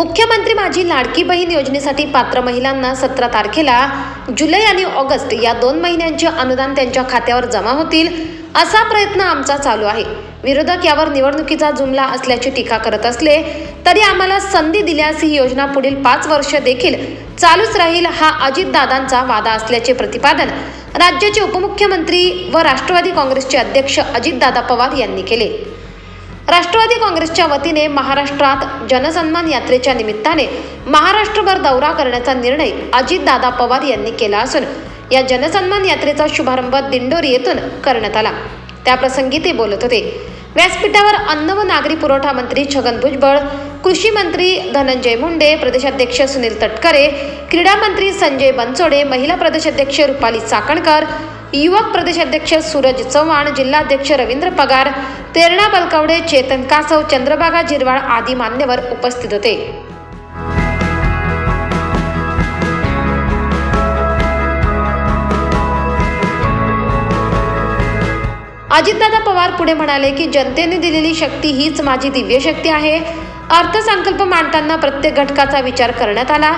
मुख्यमंत्री माझी लाडकी बहीण योजनेसाठी पात्र महिलांना सतरा तारखेला जुलै आणि ऑगस्ट या दोन महिन्यांचे अनुदान त्यांच्या खात्यावर जमा होतील असा प्रयत्न आमचा चालू आहे. विरोधक यावर निवडणुकीचा जुमला असल्याची टीका करत असले तरी आम्हाला संधी दिल्यास ही योजना पुढील पाच वर्ष देखील चालूच राहील हा अजितदादांचा वादा असल्याचे प्रतिपादन राज्याचे उपमुख्यमंत्री व राष्ट्रवादी काँग्रेसचे अध्यक्ष अजितदादा पवार यांनी केले. राष्ट्रवादी काँग्रेसच्या वतीने महाराष्ट्रात जनसन्मान यात्रेच्या निमित्ताने महाराष्ट्रभर दौरा करण्याचा निर्णय अजितदादा पवार यांनी केला असून या जनसन्मान यात्रेचा शुभारंभ दिंडोरी येथून करण्यात आला. त्याप्रसंगी ते बोलत होते. व्यासपीठावर अन्न व नागरी पुरवठा मंत्री छगन भुजबळ कृषी मंत्री धनंजय मुंडे प्रदेशाध्यक्ष सुनील तटकरे क्रीडा मंत्री संजय बनसोडे महिला प्रदेशाध्यक्ष रुपाली चाकणकर युवक प्रदेशाध्यक्ष सूरज चव्हाण जिल्हाध्यक्ष रवींद्र पगार तेरणा बलकवडे चेतन कासव चंद्रभागा जिरवाळ आदी मान्यवर उपस्थित होते. अजितदादा पवार पुढे म्हणाले की जनतेने दिलेली शक्ती हीच माझी दिव्य शक्ती आहे. अर्थसंकल्प मांडताना प्रत्येक घटकाचा विचार करण्यात आला.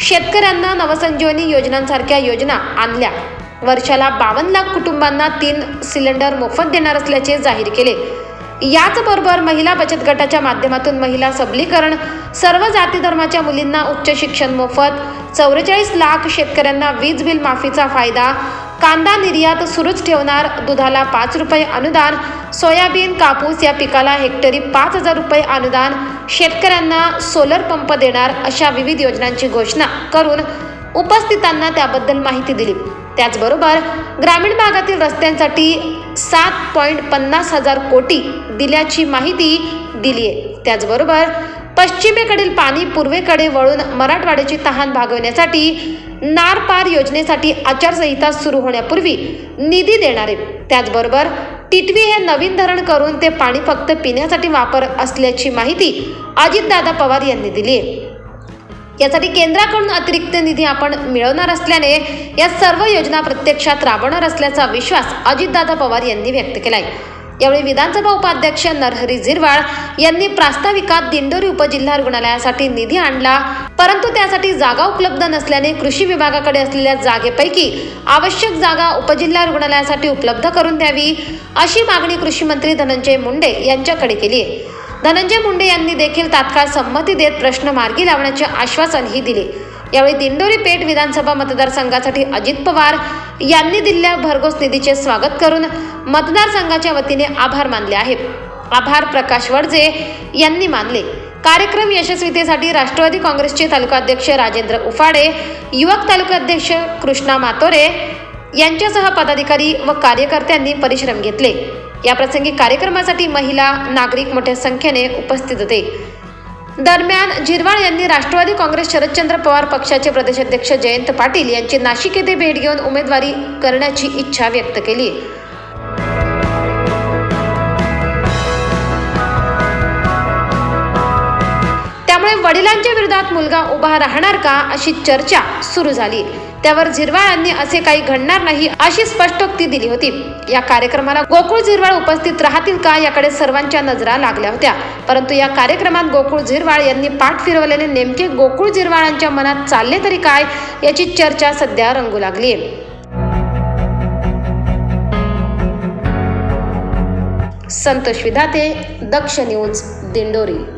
शेतकऱ्यांना नवसंजीवनी योजनांसारख्या योजना आणल्या. वर्षाला बावन्न लाख कुटुंबांना तीन सिलेंडर मोफत देणार असल्याचे जाहीर केले. याचबरोबर महिला बचत गटाच्या माध्यमातून महिला सबलीकरण सर्व जाती धर्माच्या मुलींना उच्च शिक्षण मोफत चौवेचाळीस लाख शेतकऱ्यांना वीज बिल माफीचा फायदा कांदा निर्यात सुरूच ठेवणार दुधाला पाच रुपये अनुदान सोयाबीन कापूस या पिकाला हेक्टरी पाच हजार रुपये अनुदान शेतकऱ्यांना सोलर पंप देणार अशा विविध योजनांची घोषणा करून उपस्थितांना त्याबद्दल माहिती दिली. त्याचबरोबर ग्रामीण भागातील रस्त्यांसाठी सात पॉईंट पन्नास हजार कोटी दिल्याची माहिती दिली आहे. त्याचबरोबर पश्चिमेकडील पाणी पूर्वेकडे वळून मराठवाड्याची तहान भागवण्यासाठी नार पार योजनेसाठी आचारसंहिता सुरू होण्यापूर्वी निधी देणार आहे त्याचबरोबर टिटवी हे नवीन धरण करून ते पाणी फक्त पिण्यासाठी वापर असल्याची माहिती अजितदादा पवार यांनी दिली आहे. यासाठी केंद्राकडून अतिरिक्त निधी आपण मिळवणार असल्याने या सर्व योजना प्रत्यक्षात राबवणार असल्याचा विश्वास अजितदादा पवार यांनी व्यक्त केला आहे यावेळी विधानसभा उपाध्यक्ष नरहरी झिरवाळ यांनी प्रास्ताविकात दिंडोरी उपजिल्हा रुग्णालयासाठी निधी आणला परंतु त्यासाठी जागा उपलब्ध नसल्याने कृषी विभागाकडे असलेल्या जागेपैकी आवश्यक जागा उपजिल्हा रुग्णालयासाठी उपलब्ध करून द्यावी अशी मागणी कृषी मंत्री धनंजय मुंडे यांच्याकडे केली आहे धनंजय मुंडे यांनी देखील तात्काळ संमती देत प्रश्न मार्गी लावण्याचे आश्वासनही दिले. यावेळी दिंडोरी पेठ विधानसभा मतदारसंघासाठी अजित पवार यांनी दिलेल्या भरघोस निधीचे स्वागत करून मतदारसंघाच्या वतीने आभार मानले आहेत. आभार प्रकाश वडजे यांनी मानले. कार्यक्रम यशस्वीतेसाठी राष्ट्रवादी काँग्रेसचे तालुकाध्यक्ष राजेंद्र उफाडे युवक तालुकाध्यक्ष कृष्णा मातोरे यांच्यासह पदाधिकारी व कार्यकर्त्यांनी परिश्रम घेतले. याप्रसंगी कार्यक्रमासाठी महिला नागरिक मोठ्या संख्येने उपस्थित होते. दरम्यान झिरवाळ यांनी राष्ट्रवादी काँग्रेस शरदचंद्र पवार पक्षाचे प्रदेशाध्यक्ष जयंत पाटील यांची नाशिक येथे भेट घेऊन उमेदवारी करण्याची इच्छा व्यक्त केली. त्यामुळे वडिलांच्या विरोधात मुलगा उभा राहणार का अशी चर्चा सुरू झाली. त्यावर झिरवाळांनी असे काही घडणार नाही अशी स्पष्टोक्ती दिली होती. या कार्यक्रमाला गोकुळ झिरवाळ उपस्थित राहतील का याकडे सर्वांच्या नजरा लागल्या होत्या. परंतु या कार्यक्रमात गोकुळ झिरवाळ यांनी पाठ फिरवल्याने नेमके गोकुळ झिरवाळांच्या मनात चालले तरी काय याची चर्चा सध्या रंगू लागली. संतोष विधाते दक्ष न्यूज दिंडोरी.